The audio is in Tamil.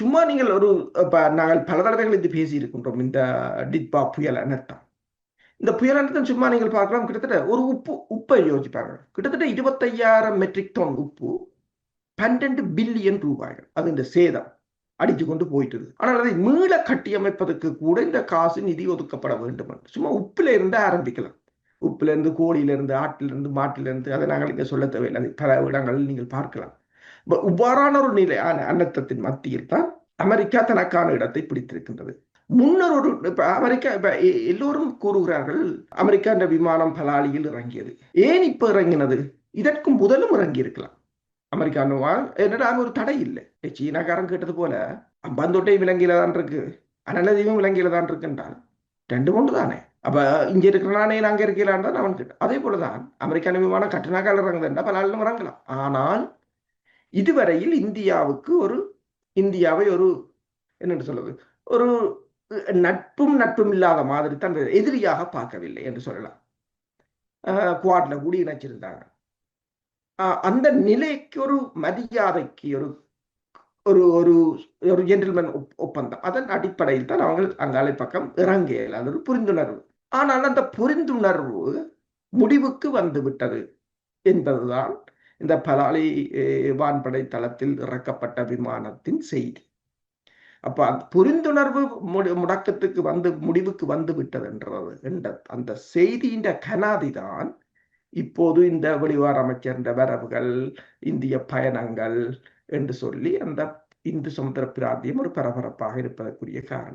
சும்மா நீங்கள் ஒரு நாங்கள் பல தடவைகள் இது பேசி இருக்கின்றோம் இந்த டிட்பா புயல் அனர்த்தம். இந்த புயல் அனர்த்தம் சும்மா நீங்கள் பார்க்கலாம். கிட்டத்தட்ட ஒரு உப்பு உப்பை யோசிப்பார்கள். கிட்டத்தட்ட இருபத்தையாயிரம் மெட்ரிக் டன் உப்பு பன்னெண்டு பில்லியன் ரூபாய்கள். அது இந்த சேதம் அடித்து கொண்டு போயிட்டது. ஆனால் அதை மீள கட்டியமைப்பதற்கு கூட இந்த காசு நிதி ஒதுக்கப்பட வேண்டும் என்று. சும்மா உப்புல இருந்து ஆரம்பிக்கலாம். உப்புல இருந்து கோழியிலிருந்து ஆட்டிலிருந்து மாட்டிலிருந்து அதை நாங்கள் இங்கே சொல்ல தேவையில்லை. பல இடங்களில் நீங்கள் பார்க்கலாம். இவ்வாறான ஒரு நிலை அன்னத்தத்தின் மத்தியில் தான் அமெரிக்கா தனக்கான இடத்தை பிடித்திருக்கின்றது. முன்னர் ஒரு இப்ப அமெரிக்கா இப்ப எல்லோரும் கூறுகிறார்கள் அமெரிக்கா என்ற விமானம் பலாலியில் இறங்கியது. ஏன் இப்ப இறங்கினது? இதற்கும் முதலும் இறங்கி இருக்கலாம் அமெரிக்கானுவா என்னடா அங்க ஒரு தடை இல்லை. சீனாக்காரன் கேட்டது போல அம்பந்தோட்டை விலங்கில தான் இருக்கு. அனலதீவும் விலங்கில தான் இருக்குன்றான். ரெண்டு ஒன்று தானே. அப்ப இங்க இருக்கிறனானே அங்க இருக்கலான் தான் அவன் கேட்டான். அதே போலதான் அமெரிக்கான விமானம் கட்டுனாக்கால் இறங்குதுன்றா பலாலும் இறங்கலாம். ஆனால் இதுவரையில் இந்தியாவுக்கு ஒரு இந்தியாவை ஒரு என்னென்று சொல்வது? ஒரு நட்பும் நட்பும் இல்லாத மாதிரி தான் எதிரியாக பார்க்கவில்லை என்று சொல்லலாம். குவாட்ல கூடி இணைச்சிருந்தாங்க. அஹ், அந்த நிலைக்கு ஒரு மரியாதைக்கு ஒரு ஒரு ஒரு ஒரு ஜென்டில்மேன் ஒப்பந்தம். அதன் அடிப்படையில் தான் அவங்க அங்காலை பக்கம் இறங்கல அது ஒரு புரிந்துணர்வு. ஆனால் அந்த புரிந்துணர்வு முடிவுக்கு வந்து விட்டது என்பதுதான் இந்த பலாலி வான்படை தளத்தில் இறக்கப்பட்ட விமானத்தின் செய்தி. அப்ப புரிந்துணர்வு முடக்கத்துக்கு வந்து முடிவுக்கு வந்து விட்டது என்றது என்ற அந்த செய்தியின் கனாதிதான் இப்போது இந்த வெளிவார அமைச்சர் வரவுகள் இந்திய பயணங்கள் என்று சொல்லி அந்த இந்து சமுத்திர பிராந்தியம் ஒரு பரபரப்பாக இருப்பதற்குரிய காரணம்.